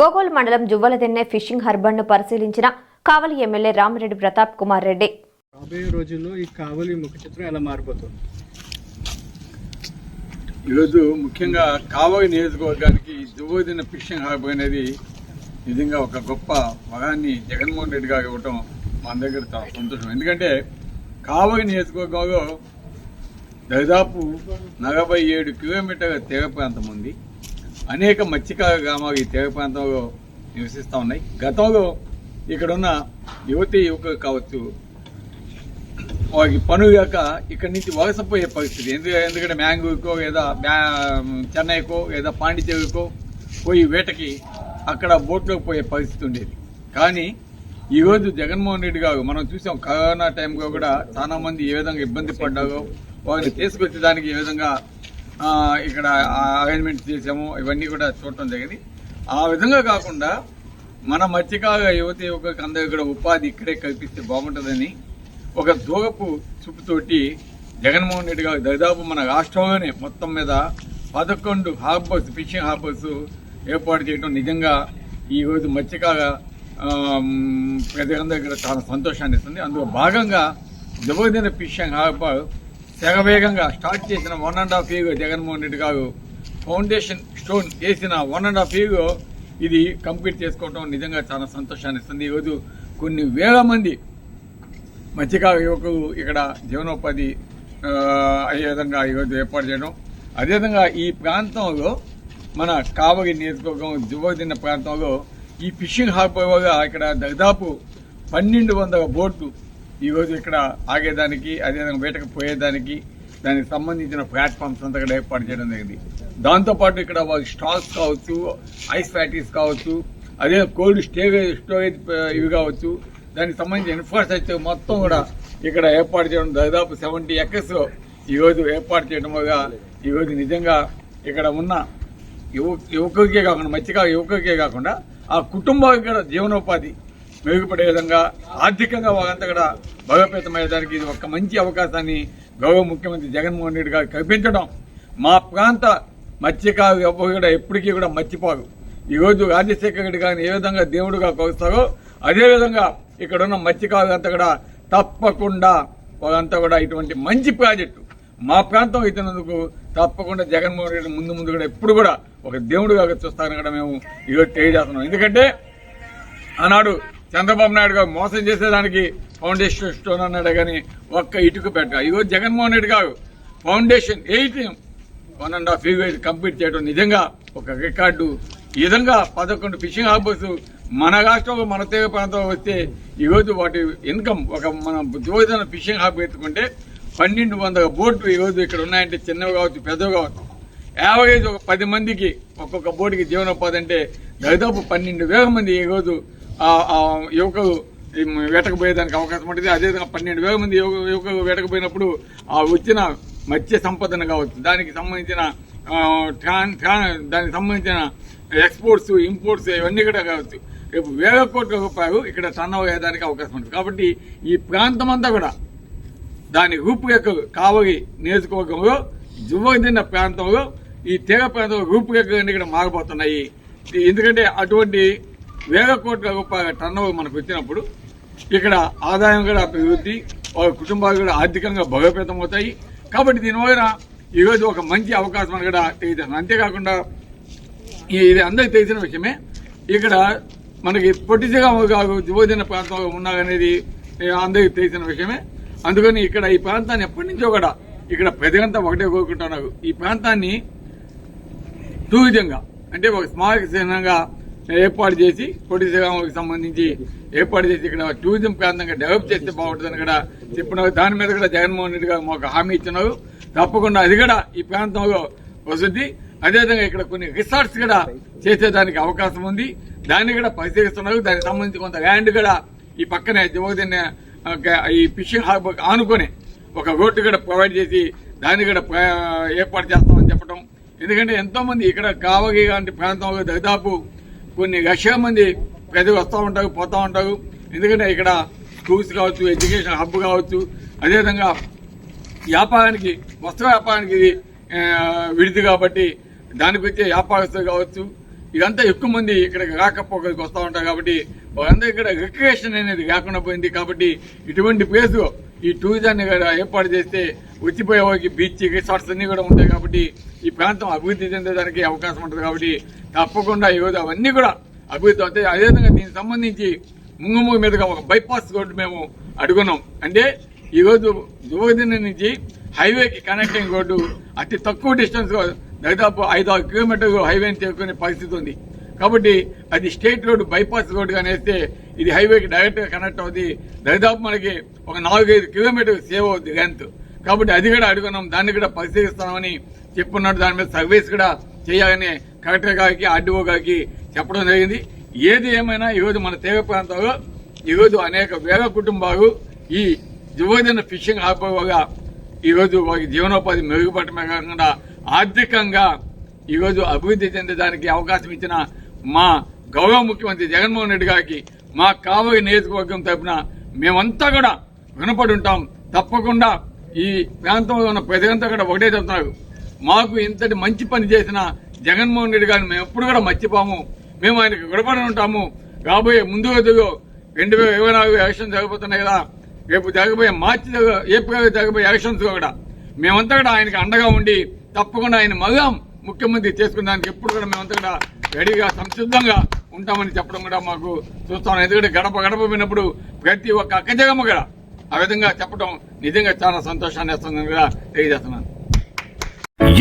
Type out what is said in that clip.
బోగోల్ మండలం జువ్వలదిన్నె ఫిషింగ్ హార్బర్ను పరిశీలించిన కావలి ఎమ్మెల్యే రామిరెడ్డి ప్రతాప్ కుమార్ రెడ్డి. రాబోయే రోజుల్లో ఈ కావలి ముఖ చిత్రం ఎలా మారిపోతుంది? ఈరోజు ముఖ్యంగా కావలి నియోజకవర్గానికి దువ్వదిన ఫిషింగ్ హార్బర్ అనేది నిజంగా ఒక గొప్ప వరాన్ని జగన్మోహన్ రెడ్డి గారు ఇవ్వటం మన దగ్గర చాలా సంతోషం. ఎందుకంటే కావలి నియోజకవర్గంలో దాదాపు నలభై ఏడు కిలోమీటర్ల తీర ప్రాంతం ఉంది. అనేక మత్స్యకార గ్రామాలు ఈ తీర ప్రాంతంలో నివసిస్తూ ఉన్నాయి. గతంలో ఇక్కడున్న యువతి యువకులు కావచ్చు వారికి పనులు కాక ఇక్కడి నుంచి వలసపోయే పరిస్థితి. ఎందుకంటే ఎందుకంటే మ్యాంగూరుకో లేదా చెన్నైకో లేదా పాండిచేరికో పోయి వేటకి అక్కడ బోట్లోకి పోయే పరిస్థితి ఉండేది. కానీ ఈరోజు జగన్మోహన్ రెడ్డి గారు మనం చూసాం కరోనా టైంలో కూడా చాలా మంది ఏ విధంగా ఇబ్బంది పడ్డారో వారిని తీసుకొచ్చేదానికి ఏ విధంగా ఇక్కడ అరేంజ్మెంట్ చేసాము ఇవన్నీ కూడా చూడటం జరిగింది. ఆ విధంగా కాకుండా మన మత్స్యకార యువతి యువకులకు అందరికీ కూడా ఉపాధి ఇక్కడే కల్పిస్తే బాగుంటుందని ఒక దూరపు చూపుతోటి జగన్మోహన్ రెడ్డి గారు దాదాపు మన రాష్ట్రంలోనే మొత్తం మీద పదకొండు హార్బర్స్ ఫిషింగ్ హార్బర్స్ ఏర్పాటు చేయడం నిజంగా ఈరోజు మత్స్యకార ఆమ్, ప్రజలందరికీ కూడా చాలా సంతోషాన్ని ఇస్తుంది. అందులో భాగంగా జబర్దన ఫిషింగ్ హార్బర్ శరవేగంగా స్టార్ట్ చేసిన one and half ago Jaganmohan Reddy గారు ఫౌండేషన్ స్టోన్ వేసిన వన్ అండ్ హాఫ్ ఈగో ఇది కంప్లీట్ చేసుకోవడం నిజంగా చాలా సంతోషాన్ని ఇస్తుంది. ఈరోజు కొన్ని వేల మంది మత్స్యకార యువకులు ఇక్కడ జీవనోపాధి అయ్యే విధంగా ఈరోజు ఏర్పాటు చేయడం. అదేవిధంగా ఈ ప్రాంతంలో మన కావలి నియోజకవర్గం దివ్వదిన్న ప్రాంతంలో ఈ ఫిషింగ్ హార్బర్గా ఇక్కడ దాదాపు పన్నెండు వందల బోట్లు ఈరోజు ఇక్కడ ఆగేదానికి అదేవిధంగా వేటకు పోయేదానికి దానికి సంబంధించిన ప్లాట్ఫామ్స్ అంతా కూడా ఏర్పాటు చేయడం జరిగింది. దాంతోపాటు ఇక్కడ స్టాల్స్ కావచ్చు ఐస్ ఫ్యాక్టరీస్ కావచ్చు అదే కోల్డ్ స్టోరేజ్ స్టోరేజ్ ఇవి కావచ్చు దానికి సంబంధించిన ఇన్ఫ్రాస్ట్రక్చర్ మొత్తం కూడా ఇక్కడ ఏర్పాటు చేయడం దాదాపు సెవెంటీ ఎకర్స్ ఈరోజు ఏర్పాటు చేయడం వల్ల ఈరోజు నిజంగా ఇక్కడ ఉన్న యువ యువకుకే కాకుండా మంచిగా యువకుకే కాకుండా ఆ కుటుంబానికి కూడా జీవనోపాధి మెరుగుపడే విధంగా ఆర్థికంగా వాళ్ళంతా కూడా బలోపేతమయ్యేదానికి ఇది ఒక మంచి అవకాశాన్ని గౌరవ ముఖ్యమంత్రి జగన్మోహన్ రెడ్డి గారు కల్పించడం. మా ప్రాంత మత్స్యకారు ఎవరు కూడా ఎప్పటికీ కూడా మర్చిపోరు. ఈరోజు రాజశేఖర రెడ్డి గారిని ఏ విధంగా దేవుడుగా కొలుస్తారో అదేవిధంగా ఇక్కడున్న ఇక్కడ ఉన్న మత్స్యకారులు అంతా కూడా తప్పకుండా వాళ్ళంతా కూడా ఇటువంటి మంచి ప్రాజెక్టు. మా ప్రాంతం ఇచ్చినందుకు తప్పకుండా జగన్మోహన్ రెడ్డి ముందు ముందు కూడా ఎప్పుడు కూడా ఒక దేవుడుగా చూస్తారని కూడా మేము ఈరోజు తెలియజేస్తున్నాం. ఎందుకంటే ఆనాడు చంద్రబాబు నాయుడు గారు మోసం చేసేదానికి ఫౌండేషన్ స్టోన్ అన్నాడు కానీ ఒక్క ఇటుకు పెట్ట. ఇగో జగన్మోహన్ రెడ్డి గారు foundation eight one and half year complete చేయడం నిజంగా ఒక రికార్డు. ఈ విధంగా పదకొండు ఫిషింగ్ హార్బర్స్ మన రాష్ట్రంలో మన తీర ప్రాంతంలో వస్తే ఈరోజు వాటి ఇన్కమ్ ఒక మన యువజన ఫిషింగ్ హాబ్ ఎత్తుకుంటే పన్నెండు వందల బోట్లు ఈరోజు ఇక్కడ ఉన్నాయంటే చిన్నవి కావచ్చు పెద్దవి కావచ్చు. యావరేజ్ ఒక పది మందికి ఒక్కొక్క బోటుకి జీవనోపాధి అంటే దాదాపు పన్నెండు వేల మంది ఈరోజు యువకులు వేటకు పోయేదానికి అవకాశం ఉంటుంది. అదేవిధంగా పన్నెండు వేల మంది యువకు వేటకు పోయినప్పుడు ఆ వచ్చిన మత్స్య సంపదన కావచ్చు. దానికి సంబంధించిన ట్రాన్ ట్రాన్ దానికి సంబంధించిన ఎక్స్పోర్ట్స్ ఇంపోర్ట్స్ ఇవన్నీ కూడా కావచ్చు. రేపు వేల కోట్ల రూపాయలు ఇక్కడ టర్న్ అయ్యేదానికి అవకాశం ఉంటుంది. కాబట్టి ఈ ప్రాంతం అంతా కూడా దాని రూపురేఖలు కావలి నియోజకవర్గంలో జువ్వదిన్న ప్రాంతంలో ఈ తీగ ప్రాంతంలో రూపురేఖలు అన్ని ఇక్కడ మారిపోతున్నాయి ఎందుకంటే అటువంటి వేల కోట్ల రూపాయల టర్నోవర్ మనకు వచ్చినప్పుడు ఇక్కడ ఆదాయం కూడా పెరుగుద్ది వాళ్ళ కుటుంబాలు కూడా ఆర్థికంగా బలోపేతం అవుతాయి. కాబట్టి దీనివల్ల ఈరోజు ఒక మంచి అవకాశం అని కూడా తెలియజేస్తున్నాను. అంతేకాకుండా ఇది అందరికి తెలిసిన విషయమే ఇక్కడ మనకి పొట్టిగా కాదు యువజన ప్రాంతంలో ఉన్నారనేది అందరికీ తెలిసిన విషయమే. అందుకని ఇక్కడ ఈ ప్రాంతాన్ని ఎప్పటి నుంచో కూడా ఇక్కడ ప్రజలంతా ఒకటే కోరుకుంటున్నారు. ఈ ప్రాంతాన్ని టూరిజంగా అంటే ఒక స్మారక చిహ్నంగా ఏర్పాటు చేసి పొట్టిసగాకి సంబంధించి ఏర్పాటు చేసి ఇక్కడ టూరిజం ప్రాంతంగా డెవలప్ చేస్తే బాగుంటుందని కూడా చెప్పినారు దాని మీద కూడా జగన్మోహన్ రెడ్డి గారు మాకు హామీ ఇచ్చినారు. తప్పకుండా అది కూడా ఈ ప్రాంతంలో వస్తుంది అదేవిధంగా ఇక్కడ కొన్ని రిసార్ట్స్ కూడా చేసేదానికి అవకాశం ఉంది. దాన్ని కూడా పరిశీలిస్తున్నారు. దానికి సంబంధించి కొంత ల్యాండ్ కూడా ఈ పక్కనే దివోదిన ఈ ఫిషింగ్ హార్బర్ ఆనుకొని ఒక రోడ్డు కూడా ప్రొవైడ్ చేసి దాన్ని కూడా ఏర్పాటు చేస్తామని చెప్పడం ఎందుకంటే ఎంతోమంది ఇక్కడ కావగి లాంటి ప్రాంతంలో దాదాపు కొన్ని లక్షల మంది ప్రజలు వస్తూ ఉంటారు పోతూ ఉంటారు. ఎందుకంటే ఇక్కడ స్కూల్స్ కావచ్చు ఎడ్యుకేషన్ హబ్ కావచ్చు అదేవిధంగా వ్యాపారానికి వస్త్ర వ్యాపారానికి ఇది విడిది కాబట్టి దానికి వచ్చే వ్యాపారస్తులు కావచ్చు. ఇదంతా ఎక్కువ మంది ఇక్కడ రాకపోకలకు వస్తూ ఉంటారు కాబట్టి వాళ్ళందరూ ఇక్కడ రిక్రియేషన్ అనేది లేకుండా పోయింది కాబట్టి ఇటువంటి ప్లేస్ ఈ టూరిజాన్ని కూడా ఏర్పాటు చేస్తే వచ్చిపోయే వారికి బీచ్ రిసార్ట్స్ అన్నీ కూడా ఉంటాయి కాబట్టి ఈ ప్రాంతం అభివృద్ధి చెందడానికి అవకాశం ఉంటుంది కాబట్టి తప్పకుండా ఈరోజు అవన్నీ కూడా అభివృద్ధి అవుతాయి. అదేవిధంగా దీనికి సంబంధించి ముంగమూగు మీదుగా ఒక బైపాస్ రోడ్డు మేము అడుగున్నాం. అంటే ఈరోజు దువదిన నుంచి హైవేకి కనెక్టింగ్ రోడ్డు అతి తక్కువ డిస్టెన్స్ దాదాపు ఐదు ఆరు కిలోమీటర్లు హైవేని చేరుకునే పరిస్థితి ఉంది. కాబట్టి అది స్టేట్ రోడ్డు బైపాస్ రోడ్డుగా నేస్తే ఇది హైవేకి డైరెక్ట్గా కనెక్ట్ అవుతుంది దాదాపు మనకి ఒక నాలుగైదు కిలోమీటర్ సేవ్ అవుతుంది లెంత్ కాబట్టి అది కూడా అడుగున్నాం. దాన్ని కూడా పరిశీలిస్తామని చెప్పున్నాడు దాని మీద సర్వీస్ కూడా చేయాలని కలెక్టర్ గారికి ఆర్డీఓ గారికి చెప్పడం జరిగింది. ఏది ఏమైనా ఈరోజు మన తీగ ప్రాంతంలో ఈరోజు అనేక వేల కుటుంబాలు ఈ యువజన ఫిషింగ్ హార్బర్ వల్ల ఈరోజు వారికి జీవనోపాధి మెరుగుపడటమే కాకుండా ఆర్థికంగా ఈరోజు అభివృద్ధి చెందడానికి అవకాశం ఇచ్చిన మా గౌరవ ముఖ్యమంత్రి జగన్మోహన్ రెడ్డి గారికి మా కావలి నియోజకవర్గం తరపున మేమంతా కూడా వినపడి ఉంటాం. తప్పకుండా ఈ ప్రాంతంలో ఉన్న ప్రజలంతా కూడా ఒకటే చెప్తున్నారు. మాకు ఇంతటి మంచి పని చేసిన జగన్మోహన్ రెడ్డి గారిని మేము ఎప్పుడు కూడా మర్చిపోము. మేము ఆయనకు రుణపడి ఉంటాము. రాబోయే ముందు రోజుల్లో రెండు వేల ఇరవై నాలుగు ఎలక్షన్ జరగబోతున్నాయి కదా. రేపు జరగబోయే మార్చి ఏప్రిల్ జరగబోయే ఎలక్షన్స్ కూడా. మేమంతా కూడా ఆయనకి అండగా ఉండి తప్పకుండా ఆయన మళ్ళా ముఖ్యమంత్రి చేసుకున్నానికి ఎప్పుడు కూడా మేమంతా కూడా రెడీగా సంసిద్ధంగా ఉంటామని చెప్పడం కూడా మాకు చూస్తాం. ఎందుకంటే గడప గడప విన్నప్పుడు ప్రతి ఒక్క అక్కజగమ్మ కూడా ఆ విధంగా చెప్పడం నిజంగా చాలా సంతోషాన్ని ఇస్తుందని కూడా తెలియజేస్తున్నాను.